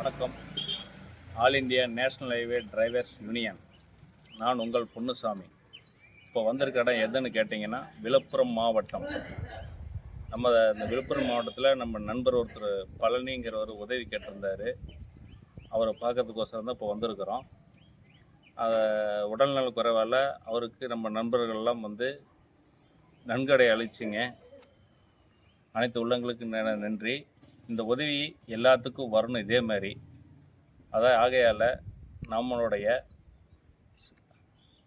வணக்கம். All India national highway drivers union. நான் உங்கள் பொன்னுசாமி. இப்போ வந்திருக்க இடம் எதுன்னு கேட்டிங்கன்னா விழுப்புரம் மாவட்டம். நம்ம இந்த விழுப்புரம் மாவட்டத்தில் நம்ம நண்பர் ஒருத்தர் பழனிங்கிறவர் உதவி கேட்டிருந்தாரு. அவரை பார்க்கறதுக்கோசரம் தான் இப்போ வந்திருக்கிறோம். அதை உடல்நல குறைவால் அவருக்கு நம்ம நண்பர்கள்லாம் வந்து நன்கொடை அளிச்சிங்க. அனைத்து உள்ளங்களுக்கு நன்றி. இந்த உதவி எல்லாத்துக்கும் வரணும் இதே மாதிரி. அதான் ஆகையால் நம்மளுடைய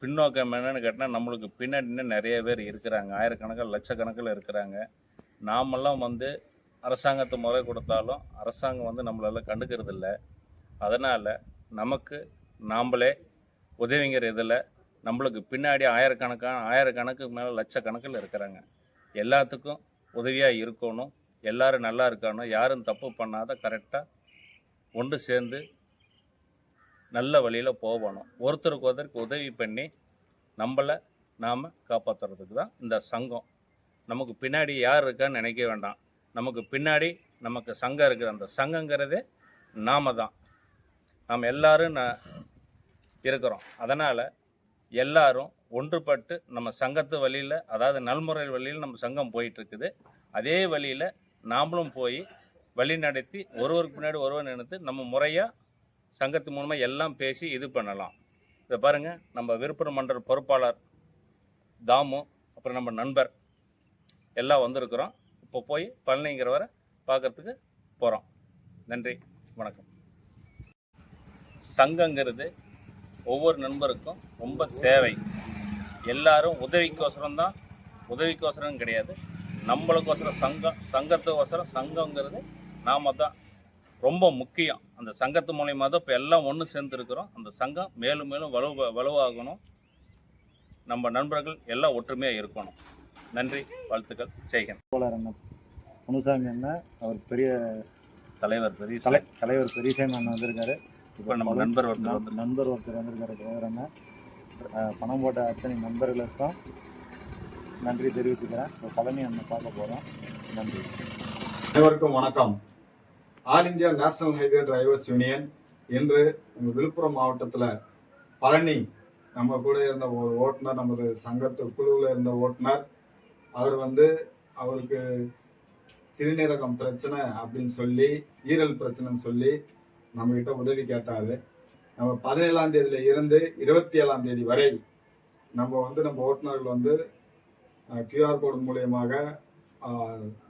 பின்னோக்கம் என்னென்னு கேட்டால் நம்மளுக்கு பின்னாடி இன்னும் நிறைய பேர் இருக்கிறாங்க. ஆயிரக்கணக்கில் லட்சக்கணக்கில் இருக்கிறாங்க. நாமெல்லாம் வந்து அரசாங்கத்தை முறை கொடுத்தாலும் அரசாங்கம் வந்து நம்மளால் கண்டுக்கிறதில்ல. அதனால் நமக்கு நாம்ளே உதவிங்கிற இதில் நம்மளுக்கு பின்னாடி ஆயிரக்கணக்கான ஆயிரக்கணக்கு மேலே லட்சக்கணக்கில் இருக்கிறாங்க. எல்லாத்துக்கும் உதவியாக இருக்கணும். எல்லாரும் நல்லா இருக்கணும் யாரும் தப்பு பண்ணாத கரெக்டாக ஒன்று சேர்ந்து நல்ல வழியில் போகணும். ஒருத்தருக்கு ஒருத்தருக்கு உதவி பண்ணி நம்மளை நாம் காப்பாற்றுறதுக்கு தான் இந்த சங்கம். நமக்கு பின்னாடி யார் இருக்கான்னு நினைக்க வேண்டாம். நமக்கு பின்னாடி நமக்கு சங்கம் இருக்குது. அந்த சங்கங்கிறதே நாம தான். நாம் எல்லோரும் ந இருக்கிறோம். அதனால் எல்லாரும் ஒன்றுபட்டு நம்ம சங்கத்து வழியில் அதாவது நல்முறை வழியில் நம்ம சங்கம் போயிட்டுருக்குது அதே வழியில் நாமளும் போய் வழி நடத்தி ஒருவருக்கு பின்னாடி ஒருவர் நினைத்து நம்ம முறையாக சங்கத்து மூலமாக எல்லாம் பேசி இது பண்ணலாம். இதை பாருங்கள் நம்ம விழுப்புரம் மன்ற பொறுப்பாளர் தாமு அப்புறம் நம்ம நண்பர் எல்லாம் வந்திருக்கிறோம். இப்போ போய் பழனிங்கிறவரை பார்க்கறதுக்கு போகிறோம் நன்றி வணக்கம். சங்கங்கிறது ஒவ்வொரு நண்பருக்கும் ரொம்ப தேவை. எல்லாரும் உதவிக்கோசரம் தான் உதவிக்கோசரம் கிடையாது. நம்மளுக்கோசரம் சங்கம் சங்கத்துக்கோசரம் சங்கங்கிறது நாம தான். ரொம்ப முக்கியம். அந்த சங்கத்து மூலயமா தான் இப்போ எல்லாம் ஒன்று சேர்ந்துருக்கிறோம். அந்த சங்கம் மேலும் மேலும் வலுவ வலுவாகணும். நம்ம நண்பர்கள் எல்லாம் ஒற்றுமையாக இருக்கணும். நன்றி வாழ்த்துக்கள். தோழர் அண்ணன் முனுசாமி அண்ணன் அவர் பெரிய தலைவர் பெரிய தலை தலைவர் பெரியசாமி அண்ணன் வந்திருக்காரு. இப்போ நம்ம நண்பர் ஒருத்தர் நண்பர் ஒருத்தர் வந்திருக்காரு தலைவர் அண்ணன் பணம் போட்ட அத்தனை நண்பர்களுக்கும் நன்றி தெரிவித்துக்கிறேன் இப்போ பழனி அண்ணன் பார்க்க போகிறோம் நன்றி. அனைவருக்கும் வணக்கம். All India national highway drivers union இன்று உங்கள் விழுப்புரம் மாவட்டத்தில் பழனி நம்ம கூட இருந்த ஒரு ஓட்டுநர் நமது சங்கத்து குழுவில் இருந்த ஓட்டுநர் அவர் வந்து அவருக்கு சிறுநீரகம் பிரச்சனை அப்படின்னு சொல்லி ஈரல் பிரச்சனைன்னு சொல்லி நம்மக்கிட்ட உதவி கேட்டார். நம்ம பதினேழாம் தேதியில இருந்து இருபத்தி ஏழாம் தேதி வரை நம்ம வந்து நம்ம ஓட்டுநர்கள் வந்து கியூஆர் கோடு மூலியமாக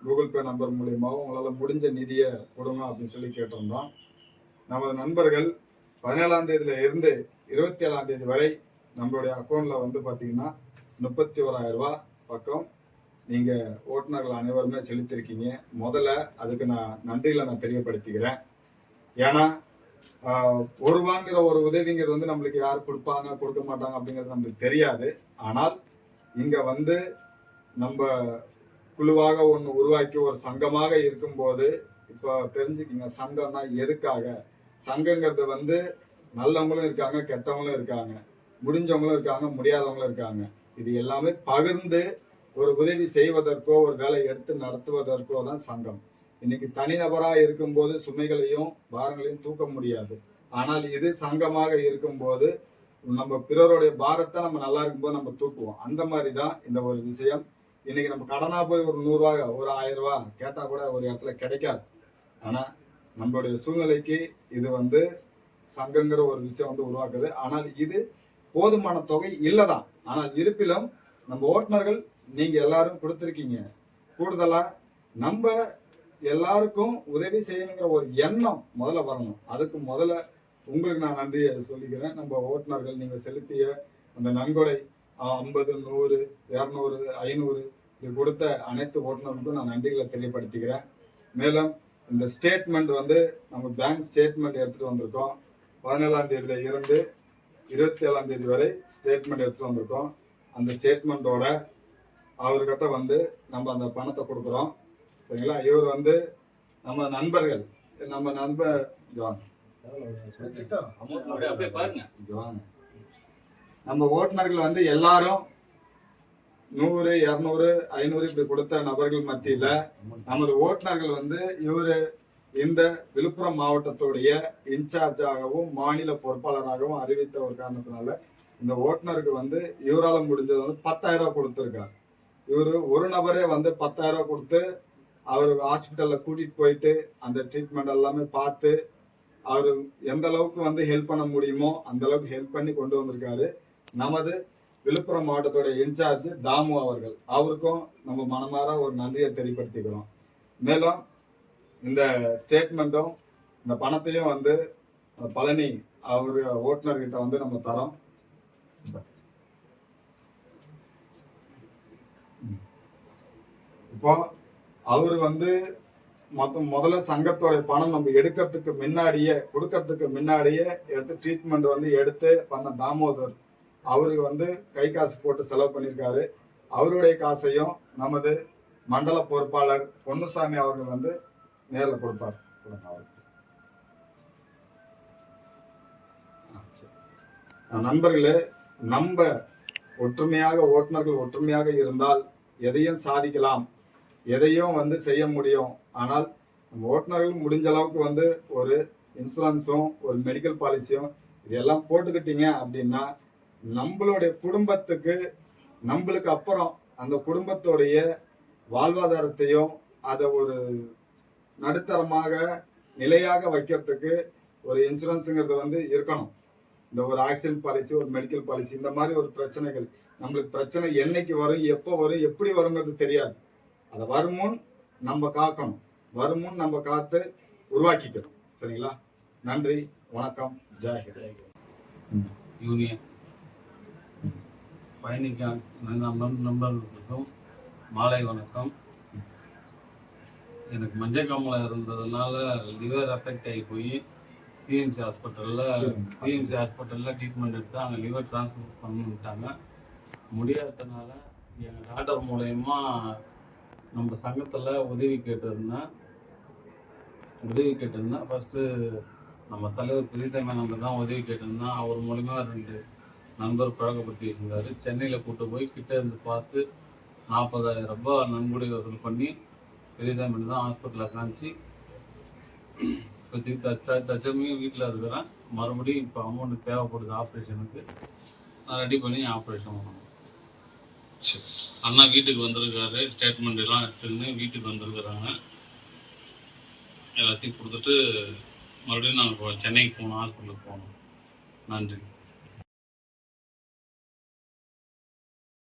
கூகுள் பே நம்பர் மூலியமாக உங்களால் முடிஞ்ச நிதியை கொடுங்க அப்படின்னு சொல்லி கேட்டிருந்தோம். நமது நண்பர்கள் பதினேழாம் தேதியில இருந்து இருபத்தி ஏழாம் தேதி வரை நம்மளுடைய அக்கௌண்ட்ல வந்து பார்த்தீங்கன்னா முப்பத்தி ஓராயிரம் ரூபாய் பக்கம் நீங்க ஓட்டுநர்கள் அனைவருமே செலுத்திருக்கீங்க. முதல்ல அதுக்கு நான் நன்றிகளை நான் தெரியப்படுத்திக்கிறேன். ஏன்னா ஒரு வாங்குற ஒரு உதவிங்கிறது வந்து நம்மளுக்கு யார் கொடுப்பாங்க கொடுக்க மாட்டாங்க அப்படிங்கிறது நம்மளுக்கு தெரியாது. ஆனால் இங்க வந்து நம்ம குழுவாக ஒன்று உருவாக்கி ஒரு சங்கமாக இருக்கும்போது இப்போ தெரிஞ்சுக்கிங்க சங்கம்னா எதுக்காக? சங்கங்கிறது வந்து நல்லவங்களும் இருக்காங்க கெட்டவங்களும் இருக்காங்க. முடிஞ்சவங்களும் இருக்காங்க முடியாதவங்களும் இருக்காங்க. இது எல்லாமே பகிர்ந்து ஒரு உதவி செய்வதற்கோ ஒரு வேலை எடுத்து நடத்துவதற்கோ தான் சங்கம். இன்னைக்கு தனிநபராக இருக்கும்போது சுமைகளையும் பாரங்களையும் தூக்க முடியாது. ஆனால் இது சங்கமாக இருக்கும்போது நம்ம பிறருடைய பாரத்தை நம்ம நல்லா இருக்கும்போது நம்ம தூக்குவோம். அந்த மாதிரி தான் இந்த ஒரு விஷயம். இன்னைக்கு நம்ம கடனா போய் ஒரு நூறுரூவா ஒரு ஆயிரம் ரூபா கேட்டா கூட ஒரு இடத்துல கிடைக்காது. ஆனா நம்மளுடைய சூழ்நிலைக்கு இது வந்து சங்கங்கிற ஒரு விஷயம் வந்து உருவாக்குது. ஆனால் இது போதுமான தொகை இல்லைதான். ஆனால் இருப்பிலும் நம்ம ஓட்டுநர்கள் நீங்க எல்லாரும் கொடுத்துருக்கீங்க. கூடுதலா நம்ம எல்லாருக்கும் உதவி செய்யணுங்கிற ஒரு எண்ணம் முதல்ல வரணும். அதுக்கு முதல்ல உங்களுக்கு நான் நன்றியை சொல்லிக்கிறேன். நம்ம ஓட்டுநர்கள் நீங்க செலுத்திய அந்த நன்கொடை ஐம்பது நூறு இரநூறு ஐநூறு இது கொடுத்த அனைத்து ஓட்டுநர்களுக்கும் நான் நன்றிகளை தெரியப்படுத்திக்கிறேன். மேலும் இந்த ஸ்டேட்மெண்ட் வந்து நம்ம பேங்க் ஸ்டேட்மெண்ட் எடுத்துட்டு வந்திருக்கோம். பதினேழாம் தேதியில இருந்து இருபத்தி ஏழாம் தேதி வரை ஸ்டேட்மெண்ட் எடுத்துட்டு வந்திருக்கோம். அந்த ஸ்டேட்மெண்ட்டோட அவர்கிட்ட வந்து நம்ம அந்த பணத்தை கொடுக்குறோம். சரிங்களா? இவர் வந்து நம்ம நண்பர்கள். நம்ம நண்பர் இங்க வாங்க. நம்ம ஓட்டுநர்கள் வந்து எல்லாரும் நூறு இரநூறு ஐநூறு இப்படி கொடுத்த நபர்கள் மத்தியில் நமது ஓட்டுநர்கள் வந்து இவர் இந்த விழுப்புரம் மாவட்டத்துடைய இன்சார்ஜாகவும் மாநில பொறுப்பாளராகவும் அறிவித்த ஒரு காரணத்தினால இந்த ஓட்டுநருக்கு வந்து இவரால் முடிஞ்சது வந்து பத்தாயிரம் ரூபா கொடுத்துருக்காரு. இவர் ஒரு நபரே வந்து பத்தாயிரம் ரூபா கொடுத்து அவர் ஹாஸ்பிட்டலில் கூட்டிகிட்டு போயிட்டு அந்த ட்ரீட்மெண்ட் எல்லாமே பார்த்து அவர் எந்த அளவுக்கு வந்து ஹெல்ப் பண்ண முடியுமோ அந்த அளவுக்கு ஹெல்ப் பண்ணி கொண்டு வந்திருக்காரு. நமது விழுப்புரம் மாவட்டத்துடைய இன்சார்ஜ் தாமு அவர்கள். அவருக்கும் நம்ம மனமாற ஒரு நன்றியை தெரியப்படுத்திக்கிறோம். மேலும் இந்த ஸ்டேட்மெண்ட்டும் இந்த பணத்தையும் வந்து பழனி அவர் ஓட்டுநர்கிட்ட வந்து நம்ம தரோம். இப்போ அவர் வந்து மொத்தம் முதல்ல சங்கத்தோடைய பணம் நம்ம எடுக்கிறதுக்கு முன்னாடியே கொடுக்கறதுக்கு முன்னாடியே எடுத்து ட்ரீட்மெண்ட் வந்து எடுத்து பண்ண தாமோதர் அவருக்கு வந்து கை காசு போட்டு செலவு பண்ணியிருக்காரு. அவருடைய காசையும் நமது மண்டல பொறுப்பாளர் பொன்னுசாமி அவர்கள் வந்து நேரில் கொடுப்பார். கொடுங்க அவருக்கு. நண்பர்களே நம்ம ஒற்றுமையாக ஓட்டுநர்கள் ஒற்றுமையாக இருந்தால் எதையும் சாதிக்கலாம் எதையும் வந்து செய்ய முடியும். ஆனால் நம்ம ஓட்டுநர்கள் முடிஞ்ச அளவுக்கு வந்து ஒரு இன்சூரன்ஸும் ஒரு மெடிக்கல் பாலிசியும் இதெல்லாம் போட்டுக்கிட்டீங்க அப்படின்னா நம்மளுடைய குடும்பத்துக்கு நம்மளுக்கு அப்புறம் அந்த குடும்பத்துடைய வாழ்வாதாரத்தையும் அதை ஒரு நடுத்தரமாக நிலையாக வைக்கிறதுக்கு ஒரு இன்சூரன்ஸுங்கிறது வந்து இருக்கணும். இந்த ஒரு ஆக்சிடென்ட் பாலிசி ஒரு மெடிக்கல் பாலிசி இந்த மாதிரி ஒரு பிரச்சனைகள் நம்மளுக்கு பிரச்சனை என்னைக்கு வரும் எப்போ வரும் எப்படி வருங்கிறது தெரியாது. அதை வருமுன் நம்ம காக்கணும். வருமுன் நம்ம காத்து உருவாக்கிக்கணும். சரிங்களா? நன்றி வணக்கம் ஜெய் யூனியன். பயணிக்க நண்பர்களுக்கும் மாலை வணக்கம். எனக்கு மஞ்சள் காமலை இருந்ததுனால லிவர் அஃபெக்ட் ஆகி போய் சிஎம்சி ஹாஸ்பிட்டலில் சிஎம்சி ஹாஸ்பிட்டலில் ட்ரீட்மெண்ட் எடுத்து அங்கே லிவர் டிரான்ஸ்போர்ட் பண்ணிட்டாங்க முடியாததுனால எங்கள் டாக்டர் மூலயமா நம்ம சங்கத்தில் உதவி கேட்டிருந்தேன். உதவி கேட்டிருந்தேன். ஃபஸ்ட்டு நம்ம தலைவர் பெரியசாமி நம்ம தான் உதவி கேட்டிருந்தேன். அவர் மூலிமா ரெண்டு நண்பர் பழக்கப்படுத்தி வச்சிருந்தாரு சென்னையில் கூட்டு போய் கிட்ட இருந்து பார்த்து நாற்பதாயிரம் ரூபாய் நன்கொடை வசூல் பண்ணி பெரியசாமி தான் ஹாஸ்பிட்டலில் காமிச்சு இப்போதைக்கு தச்ச தச்சமையும் வீட்டில் இருக்கிறேன். மறுபடியும் இப்போ அமௌண்ட் தேவைப்படுது ஆப்ரேஷனுக்கு நான் ரெடி பண்ணி ஆப்ரேஷன் பண்ணணும். அண்ணா வீட்டுக்கு வந்திருக்காரு. ஸ்டேட்மெண்ட் எல்லாம் எடுத்துன்னு வீட்டுக்கு வந்திருக்கிறாங்க. எல்லாத்தையும் கொடுத்துட்டு மறுபடியும் நான் சென்னைக்கு போகணும் ஹாஸ்பிட்டலுக்கு போகணும். நன்றி.